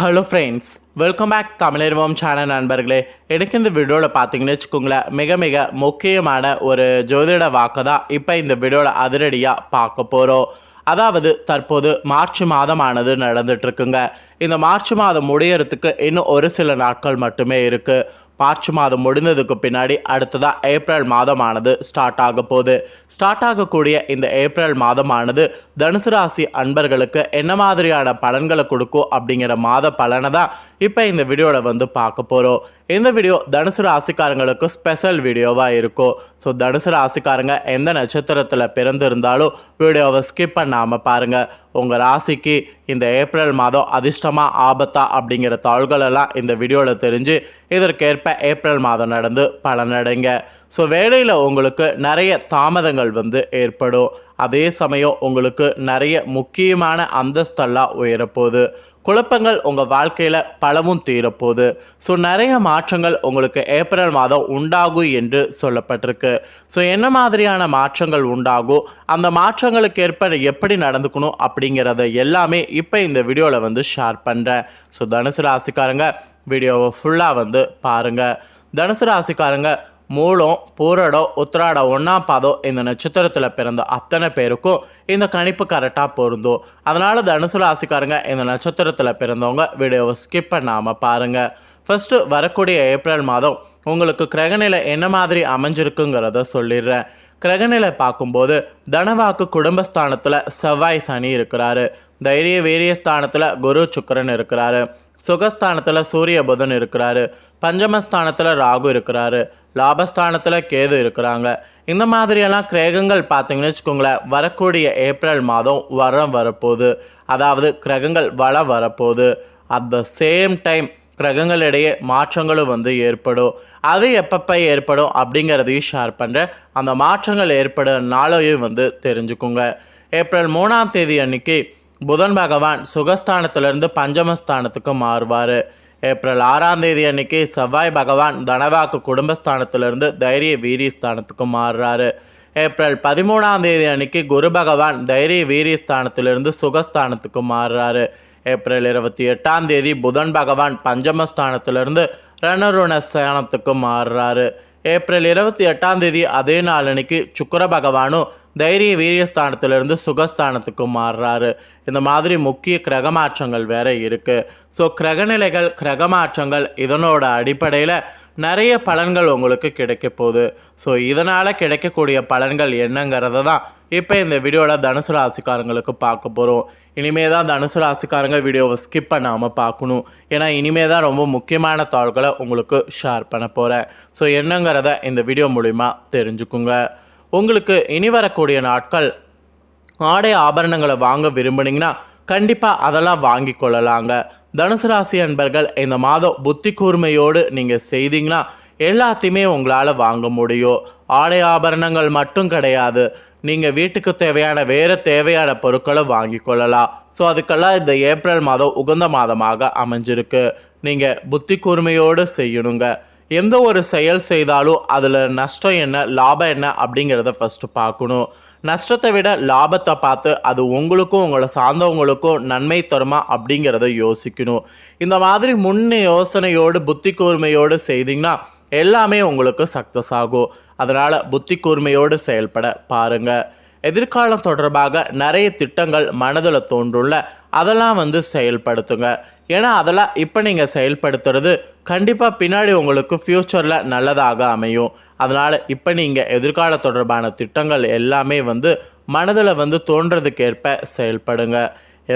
Hello friends welcome back தமிழர்வம் channel நண்பர்களே. எனக்கு இந்த வீடியோவில் பார்த்தீங்கன்னு வச்சுக்கோங்களேன் மிக மிக முக்கியமான ஒரு ஜோதிட வாக்கு தான் இப்போ இந்த வீடியோவில் அதிரடியாக பார்க்க போகிறோம் அதாவது தற்போது மார்ச் மாதமானது நடந்துட்டுருக்குங்க இந்த மார்ச் மாதம் முடியறதுக்கு இன்னும் ஒரு சில நாட்கள் மட்டுமே இருக்குது மார்ச் மாதம் முடிந்ததுக்கு பின்னாடி அடுத்ததாக ஏப்ரல் மாதமானது ஸ்டார்ட் ஆக போகுது. ஸ்டார்ட் ஆகக்கூடிய இந்த ஏப்ரல் மாதமானது தனுசு ராசி அன்பர்களுக்கு என்ன மாதிரியான பலன்களை கொடுக்கும் அப்படிங்கிற மாத பலனை தான் இப்போ இந்த வீடியோவில் வந்து பார்க்க போகிறோம் இந்த வீடியோ தனுசு ராசிக்காரங்களுக்கு ஸ்பெஷல் வீடியோவாக இருக்கும். ஸோ தனுசு ராசிக்காரங்க எந்த நட்சத்திரத்தில் பிறந்திருந்தாலும் வீடியோவை ஸ்கிப் பண்ணாமல் பாருங்கள் உங்கள் ராசிக்கு இந்த ஏப்ரல் மாதம் அதிர்ஷ்டமாக ஆபத்தா அப்படிங்கிற தாள்களெல்லாம் இந்த வீடியோவில் தெரிஞ்சு இதற்கேற்ப ஏப்ரல் மாதம் நடந்து பலனடைங்க. ஸோ வேலையில் உங்களுக்கு நிறைய தாமதங்கள் வந்து ஏற்படும். அதே சமயம் உங்களுக்கு நிறைய முக்கியமான அந்தஸ்தெல்லாம் உயரப்போகுது. குழப்பங்கள் உங்கள் வாழ்க்கையில் பலவும் தீரப்போகுது. ஸோ நிறைய மாற்றங்கள் உங்களுக்கு ஏப்ரல் மாதம் உண்டாகும் என்று சொல்லப்பட்டிருக்கு. ஸோ என்ன மாதிரியான மாற்றங்கள் உண்டாகும்? அந்த மாற்றங்களுக்கு ஏற்ப எப்படி நடந்துக்கணும் அப்படிங்கிறத எல்லாமே இப்போ இந்த வீடியோவில் வந்து ஷேர் பண்ணுறேன் ஸோ தனுசு ராசிக்காரங்க வீடியோவை ஃபுல்லாக வந்து பாருங்கள் தனுசு ராசிக்காரங்க மூலம் பூரடம் உத்திராடம் ஒன்றாம் பாதம் இந்த நட்சத்திரத்தில் பிறந்த அத்தனை பேருக்கும் இந்த கணிப்பு கரெக்டாக பொருந்தும். அதனால் தனுசு ராசிக்காரங்க இந்த நட்சத்திரத்தில் பிறந்தவங்க வீடியோவை ஸ்கிப் பண்ணாமல் பாருங்கள் ஃபஸ்ட்டு வரக்கூடிய ஏப்ரல் மாதம் உங்களுக்கு கிரகநிலை என்ன மாதிரி அமைஞ்சிருக்குங்கிறத சொல்லிடுறேன். கிரகநிலை பார்க்கும்போது தனவாக்கு குடும்பஸ்தானத்தில் செவ்வாய் சனி இருக்கிறாரு. தைரிய வீரிய ஸ்தானத்தில் குரு சுக்கரன் இருக்கிறாரு. சுகஸ்தானத்தில் சூரிய புதன் இருக்கிறாரு. பஞ்சமஸ்தானத்தில் ராகு இருக்கிறாரு. லாபஸ்தானத்தில் கேது இருக்கிறாங்க. இந்த மாதிரியெல்லாம் கிரகங்கள் பார்த்தீங்கன்னு வச்சுக்கோங்களேன் வரக்கூடிய ஏப்ரல் மாதம் வரம் வரப்போகுது. அதாவது கிரகங்கள் வளம் வரப்போகுது. அட் த சேம் டைம் கிரகங்களிடையே மாற்றங்களும் வந்து ஏற்படும். அது எப்பப்போ ஏற்படும் அப்படிங்கிறதையும் ஷேர் பண்ணுறேன் அந்த மாற்றங்கள் ஏற்படும் நாளையும் வந்து தெரிஞ்சுக்குங்க. ஏப்ரல் மூணாம் தேதி அன்னைக்கு புதன் பகவான் சுகஸ்தானத்திலிருந்து பஞ்சமஸ்தானத்துக்கு மாறுவார். ஏப்ரல் ஆறாம் தேதி அன்னைக்கு செவ்வாய் பகவான் தனவாக்கு குடும்பஸ்தானத்திலிருந்து தைரிய வீரியஸ்தானத்துக்கு மாறுறாரு. ஏப்ரல் பதிமூணாம் தேதி அன்னைக்கு குரு பகவான் தைரிய வீரியஸ்தானத்திலிருந்து சுகஸ்தானத்துக்கு மாறுறாரு. ஏப்ரல் இருபத்தி எட்டாம் தேதி புதன் பகவான் பஞ்சமஸ்தானத்திலிருந்து ரணருணஸ்தானத்துக்கு மாறுறாரு. ஏப்ரல் இருபத்தி எட்டாம் தேதி அதே நாள் அன்னைக்கு சுக்கர பகவானும் தைரிய வீரியஸ்தானத்திலிருந்து சுகஸ்தானத்துக்கு மாறுறாரு. இந்த மாதிரி முக்கிய கிரக மாற்றங்கள் வேற இருக்குது ஸோ கிரகநிலைகள் கிரக மாற்றங்கள் இதனோட அடிப்படையில் நிறைய பலன்கள் உங்களுக்கு கிடைக்க போகுது. ஸோ இதனால் கிடைக்கக்கூடிய பலன்கள் என்னங்கிறத தான் இப்போ இந்த வீடியோவில் தனுசு ராசிக்காரங்களுக்கு பார்க்க போகிறோம் இனிமே தான் தனுசு ராசிக்காரங்க வீடியோவை ஸ்கிப் பண்ணாமல் பார்க்கணும். ஏன்னா இனிமே தான் ரொம்ப முக்கியமான தாள்களை உங்களுக்கு ஷேர் பண்ண போகிறேன் ஸோ என்னங்கிறத இந்த வீடியோ மூலிமா தெரிஞ்சுக்குங்க. உங்களுக்கு இனி வரக்கூடிய நாட்கள் ஆடை ஆபரணங்களை வாங்க விரும்புனீங்கன்னா கண்டிப்பாக அதெல்லாம் வாங்கி கொள்ளலாங்க. தனுசு ராசி அன்பர்கள் இந்த மாதம் புத்தி கூர்மையோடு நீங்கள் செய்தீங்கன்னா எல்லாத்தையுமே உங்களால் வாங்க முடியும். ஆடை ஆபரணங்கள் மட்டும் கிடையாது. நீங்கள் வீட்டுக்கு தேவையான வேறு தேவையான பொருட்களை வாங்கி கொள்ளலாம். ஸோ அதுக்கெல்லாம் இந்த ஏப்ரல் மாதம் உகந்த மாதமாக அமைஞ்சிருக்கு. நீங்கள் புத்தி கூர்மையோடு செய்யணுங்க. எந்த ஒரு செயல் செய்தாலும் அதில் நஷ்டம் என்ன லாபம் என்ன அப்படிங்கிறத ஃபஸ்ட்டு பார்க்கணும். நஷ்டத்தை விட லாபத்தை பார்த்து அது உங்களுக்கும் உங்களை சார்ந்தவங்களுக்கும் நன்மை தருமா அப்படிங்கிறத யோசிக்கணும். இந்த மாதிரி முன் யோசனையோடு புத்தி கூர்மையோடு செய்தீங்கன்னா எல்லாமே உங்களுக்கு சக்ஸஸ் ஆகும். அதனால் புத்தி கூர்மையோடு செயல்பட பாருங்கள் எதிர்காலம் தொடர்பாக நிறைய திட்டங்கள் மனதில் தோன்றுள்ள அதெல்லாம் வந்து செயல்படுத்துங்க. ஏன்னா அதெல்லாம் இப்போ நீங்கள் செயல்படுத்துறது கண்டிப்பாக பின்னாடி உங்களுக்கு ஃப்யூச்சரில் நல்லதாக அமையும். அதனால் இப்போ நீங்கள் எதிர்கால தொடர்பான திட்டங்கள் எல்லாமே வந்து மனதில் வந்து தோன்றதுக்கேற்ப செயல்படுங்க.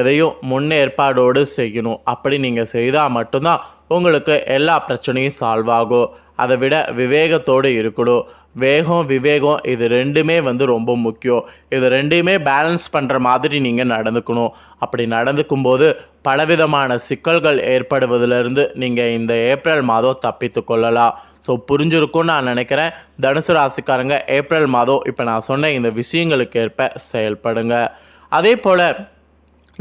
எதையும் முன்னேற்பாடோடு செய்யணும். அப்படி நீங்கள் செய்தால் மட்டும்தான் உங்களுக்கு எல்லா பிரச்சனையும் சால்வ் ஆகும். அதை விட விவேகத்தோடு இருக்கணும். வேகம் விவேகம் இது ரெண்டுமே வந்து ரொம்ப முக்கியம். இது ரெண்டையுமே பேலன்ஸ் பண்ணுற மாதிரி நீங்கள் நடந்துக்கணும். அப்படி நடந்துக்கும் போது பலவிதமான சிக்கல்கள் ஏற்படுவதிலிருந்து நீங்கள் இந்த ஏப்ரல் மாதம் தப்பித்து கொள்ளலாம். ஸோ புரிஞ்சிருக்கும்னு நான் நினைக்கிறேன். தனுசு ராசிக்காரங்க ஏப்ரல் மாதம் இப்போ நான் சொன்ன இந்த விஷயங்களுக்கு ஏற்ப செயல்படுங்க. அதே போல்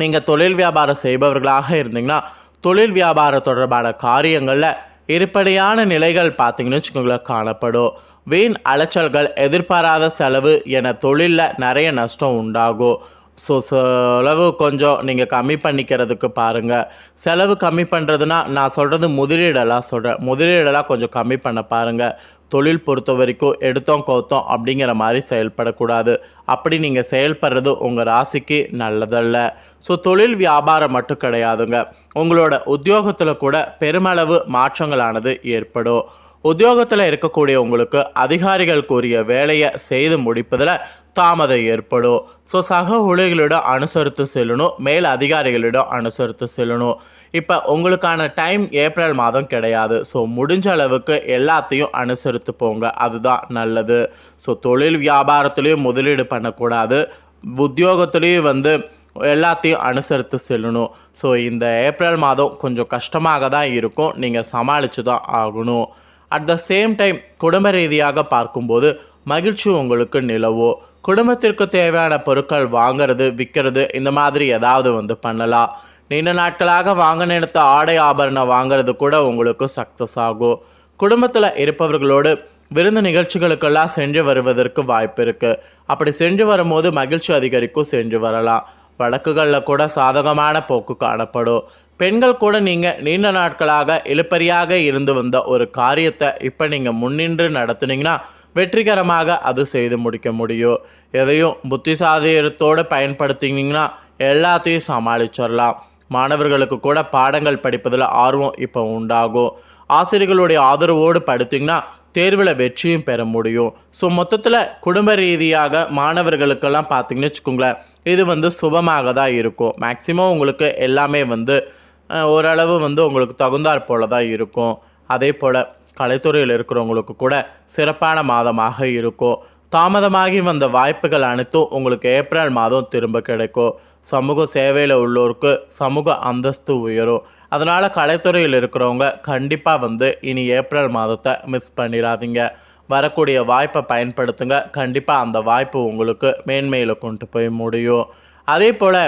நீங்கள் தொழில் வியாபாரம் செய்பவர்களாக இருந்தீங்கன்னா தொழில் வியாபாரம் தொடர்பான காரியங்களில் இருப்படியான நிலைகள் பார்த்தீங்கன்னு வச்சுக்கோங்களேன் காணப்படும். வீண் அலைச்சல்கள் எதிர்பாராத செலவு என தொழிலில் நிறைய நஷ்டம் உண்டாகும். ஸோ செலவு கொஞ்சம் நீங்கள் கம்மி பண்ணிக்கிறதுக்கு பாருங்கள் செலவு கம்மி பண்ணுறதுனா நான் சொல்கிறது முதலீடெல்லாம் சொல்கிறேன் முதலீடெல்லாம் கொஞ்சம் கம்மி பண்ண பாருங்கள் தொழில் பொறுத்த வரைக்கும் எடுத்தோம் கவுத்தோம் அப்படிங்கிற மாதிரி செயல்படக்கூடாது. அப்படி நீங்கள் செயல்படுறது உங்கள் ராசிக்கு நல்லதல்ல. ஸோ தொழில் வியாபாரம் மட்டும் கிடையாதுங்க. உங்களோட உத்தியோகத்தில் கூட பெருமளவு மாற்றங்களானது ஏற்படும். உத்தியோகத்தில் இருக்கக்கூடிய உங்களுக்கு அதிகாரிகள் கூறிய வேலையை செய்து முடிப்பதில் தாமதம் ஏற்படும். ஸோ சக ஊழியர்களிடம் அனுசரித்து செல்லணும் மேல் அதிகாரிகளிடம் அனுசரித்து செல்லணும். இப்போ உங்களுக்கான டைம் ஏப்ரல் மாதம் கிடையாது. ஸோ முடிஞ்ச அளவுக்கு எல்லாத்தையும் அனுசரித்து போங்க. அதுதான் நல்லது. ஸோ தொழில் வியாபாரத்துலேயும் முதலீடு பண்ணக்கூடாது. உத்தியோகத்துலேயும் வந்து எல்லாத்தையும் அனுசரித்து செல்லணும். ஸோ இந்த ஏப்ரல் மாதம் கொஞ்சம் கஷ்டமாக தான் இருக்கும். நீங்கள் சமாளித்து தான் ஆகணும். அட் த சேம் டைம் குடும்ப ரீதியாக பார்க்கும்போது மகிழ்ச்சி உங்களுக்கு நிலவும் குடும்பத்திற்கு தேவையான பொருட்கள் வாங்கிறது விற்கிறது இந்த மாதிரி ஏதாவது வந்து பண்ணலாம். நீண்ட நாட்களாக வாங்க நினைத்த ஆடை ஆபரணம் வாங்குறது கூட உங்களுக்கு சக்ஸஸ் ஆகும். குடும்பத்தில் இருப்பவர்களோடு விருந்து நிகழ்ச்சிகளுக்கெல்லாம் சென்று வருவதற்கு வாய்ப்பு இருக்குது அப்படி சென்று வரும்போது மகிழ்ச்சி அதிகரிக்கும் சென்று வரலாம். வழக்குகளில் கூட சாதகமான போக்கு காணப்படும். பெண்கள் கூட நீங்கள் நீண்ட நாட்களாக இழுப்பறியாக இருந்து வந்த ஒரு காரியத்தை இப்போ நீங்கள் முன்னின்று நடத்துனீங்கன்னா வெற்றிகரமாக அது செய்து முடிக்க முடியும். எதையும் புத்திசாதியத்தோடு பயன்படுத்தினீங்கன்னா எல்லாத்தையும் சமாளிச்சிடலாம். மாணவர்களுக்கு கூட பாடங்கள் படிப்பதில் ஆர்வம் இப்போ உண்டாகும். ஆசிரியர்களுடைய ஆதரவோடு படுத்திங்கன்னா தேர்வில் வெற்றியும் பெற முடியும். ஸோ மொத்தத்தில் குடும்ப ரீதியாக மாணவர்களுக்கெல்லாம் பார்த்தீங்கன்னு வச்சுக்கோங்களேன் இது வந்து சுபமாக தான் இருக்கும். மேக்சிமம் உங்களுக்கு எல்லாமே வந்து ஓரளவு வந்து உங்களுக்கு தகுந்தாற் போல தான் இருக்கும். அதே போல் கலைத்துறையில் இருக்கிறவங்களுக்கு கூட சிறப்பான மாதமாக இருக்கும். தாமதமாகி வந்த வாய்ப்புகள் அனைத்தும் உங்களுக்கு ஏப்ரல் மாதம் திரும்ப கிடைக்கும். சமூக சேவையில் உள்ளோருக்கு சமூக அந்தஸ்து உயரும். அதனால் கலைத்துறையில் இருக்கிறவங்க கண்டிப்பாக வந்து இனி ஏப்ரல் மாதத்தை மிஸ் பண்ணிடாதீங்க வரக்கூடிய வாய்ப்பை பயன்படுத்துங்க. கண்டிப்பாக அந்த வாய்ப்பு உங்களுக்கு மேன்மையில் கொண்டு போய் முடியும். அதே போல்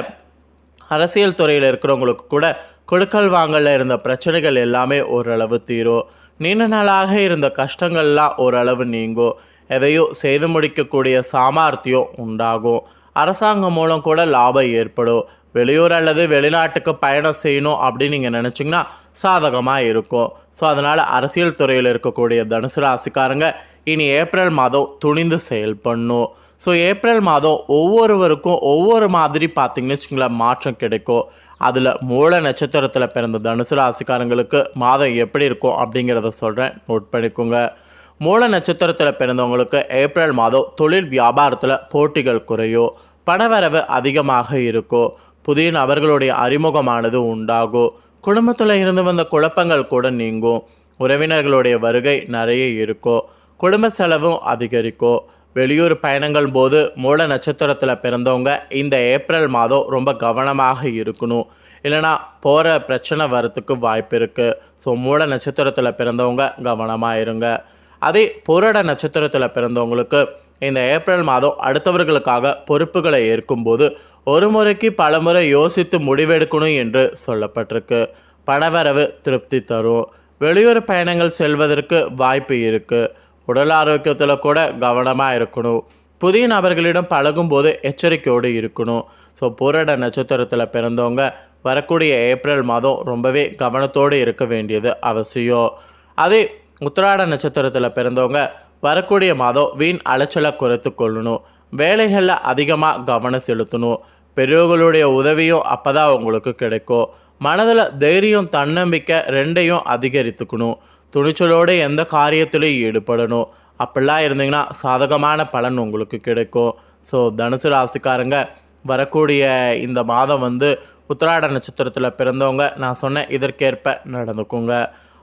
அரசியல் துறையில் இருக்கிறவங்களுக்கு கூட கொடுக்கல் வாங்கல இருந்த பிரச்சனைகள் எல்லாமே ஓரளவு தீரும் நீண்ட நாளாக இருந்த கஷ்டங்கள்லாம் ஓரளவு நீங்கும் எதையோ செய்து முடிக்கக்கூடிய சாமர்த்தியம் உண்டாகும் அரசாங்கம் மூலம் கூட லாபம் ஏற்படும். வெளியூர் அல்லது வெளிநாட்டுக்கு பயணம் செய்யணும் அப்படின்னு நீங்கள் நினச்சிங்கன்னா சாதகமாக இருக்கும் ஸோ அதனால் அரசியல் துறையில் இருக்கக்கூடிய தனுசு ராசிக்காரங்க இனி ஏப்ரல் மாதம் துணிந்து செயல்படணும் ஸோ ஏப்ரல் மாதம் ஒவ்வொருவருக்கும் ஒவ்வொரு மாதிரி பார்த்தீங்கன்னு வச்சுங்களேன் மாற்றம் கிடைக்கும். அதில் மூல நட்சத்திரத்தில் பிறந்த தனுசு ராசிக்காரங்களுக்கு மாதம் எப்படி இருக்கும் அப்படிங்கிறத சொல்கிறேன் நோட் பண்ணிக்கோங்க. மூல நட்சத்திரத்தில் பிறந்தவங்களுக்கு ஏப்ரல் மாதம் தொழில் வியாபாரத்தில் போட்டிகள் குறையும். பணவரவு அதிகமாக இருக்கும். புதிய நபர்களுடைய அறிமுகமானது உண்டாகும். குடும்பத்தில் இருந்து வந்த குழப்பங்கள் கூட நீங்கும். உறவினர்களுடைய வருகை நிறைய இருக்கும். குடும்ப செலவும் அதிகரிக்கும். வெளியூர் பயணங்கள் போது மூல நட்சத்திரத்தில் பிறந்தவங்க இந்த ஏப்ரல் மாதம் ரொம்ப கவனமாக இருக்கணும். இல்லைனா போகிற பிரச்சனை வரத்துக்கு வாய்ப்பு இருக்குது ஸோ மூல நட்சத்திரத்தில் பிறந்தவங்க கவனமாக இருங்க. அதே புரட நட்சத்திரத்தில் பிறந்தவங்களுக்கு இந்த ஏப்ரல் மாதம் அடுத்தவர்களுக்காக பொறுப்புகளை ஏற்கும்போது ஒரு முறைக்கு பலமுறை யோசித்து முடிவெடுக்கணும் என்று சொல்லப்பட்டிருக்கு. பணவரவு திருப்தி தரும். வெளியூர் பயணங்கள் செல்வதற்கு வாய்ப்பு இருக்குது உடல் ஆரோக்கியத்தில் கூட கவனமாக இருக்கணும். புதிய நபர்களிடம் பழகும்போது எச்சரிக்கையோடு இருக்கணும். ஸோ புரட நட்சத்திரத்தில் பிறந்தவங்க வரக்கூடிய ஏப்ரல் மாதம் ரொம்பவே கவனத்தோடு இருக்க வேண்டியது அவசியம். அதே உத்திராட நட்சத்திரத்தில் பிறந்தவங்க வரக்கூடிய மாதம் வீண் அலைச்சலை குறைத்து கொள்ளணும். வேலைகளில் அதிகமாக கவனம் செலுத்தணும். பெரியவர்களுடைய உதவியும் அப்போ தான் உங்களுக்கு கிடைக்கும். மனதில் தைரியம் தன்னம்பிக்கை ரெண்டையும் அதிகரித்துக்கணும். துணிச்சலோடு எந்த காரியத்திலையும் ஈடுபடணும். அப்படிலாம் இருந்தீங்கன்னா சாதகமான பலன் உங்களுக்கு கிடைக்கும். ஸோ தனுசு ராசிக்காரங்க வரக்கூடிய இந்த மாதம் வந்து உத்திராட நட்சத்திரத்தில் பிறந்தவங்க நான் சொன்ன இதற்கேற்ப நடந்துக்குங்க.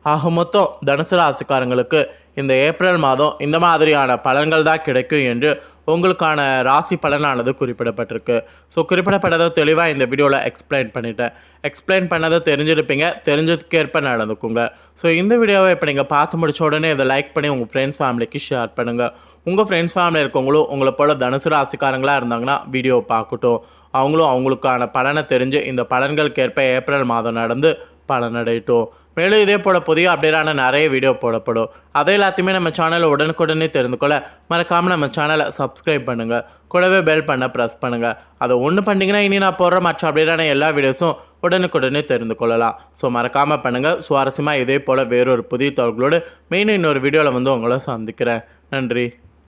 ஆக மொத்தம் தனுசு ராசிக்காரங்களுக்கு இந்த ஏப்ரல் மாதம் இந்த மாதிரியான பலன்கள் தான் கிடைக்கும் என்று உங்களுக்கான ராசி பலனானது குறிப்பிடப்பட்டிருக்கு. ஸோ குறிப்பிடப்பட்டதை தெளிவாக இந்த வீடியோவில் எக்ஸ்பிளைன் பண்ணிட்டேன். எக்ஸ்பிளைன் பண்ணதை தெரிஞ்சிருப்பீங்க. தெரிஞ்சதுக்கேற்ப நடந்துக்குங்க. ஸோ இந்த வீடியோவை இப்போ நீங்கள் பார்த்து முடிச்ச உடனே இதை லைக் பண்ணி உங்கள் ஃப்ரெண்ட்ஸ் ஃபேமிலிக்கு ஷேர் பண்ணுங்கள் உங்கள் ஃப்ரெண்ட்ஸ் ஃபேமிலி இருக்கவங்களும் உங்களை போல் தனுசு ராசிக்காரங்களாக இருந்தாங்கன்னா வீடியோ பார்க்கட்டும். அவங்களும் அவங்களுக்கான பலனை தெரிஞ்சு இந்த பலன்களுக்கேற்ப ஏப்ரல் மாதம் நடந்து பலனடையட்டும் மேலும் இதே போல் புதிய அப்டேட்டான நிறைய வீடியோ போடப்படும். அதை எல்லாத்தையுமே நம்ம சேனலை உடனுக்குடனே தெரிந்து கொள்ள மறக்காமல் நம்ம சேனலை சப்ஸ்கிரைப் பண்ணுங்கள் கூடவே பெல் பண்ண ப்ரெஸ் பண்ணுங்கள் அதை ஒன்று பண்ணிங்கன்னா இனி நான் போடுற மற்ற அப்டேட்டான எல்லா வீடியோஸும் உடனுக்குடனே தெரிந்து கொள்ளலாம். ஸோ மறக்காமல் பண்ணுங்கள் சுவாரஸ்யமாக இதே போல் வேறொரு புதிய தகவல்களோடு மெயின் இன்னொரு வீடியோவில் வந்து உங்களை சந்திக்கிறேன். நன்றி.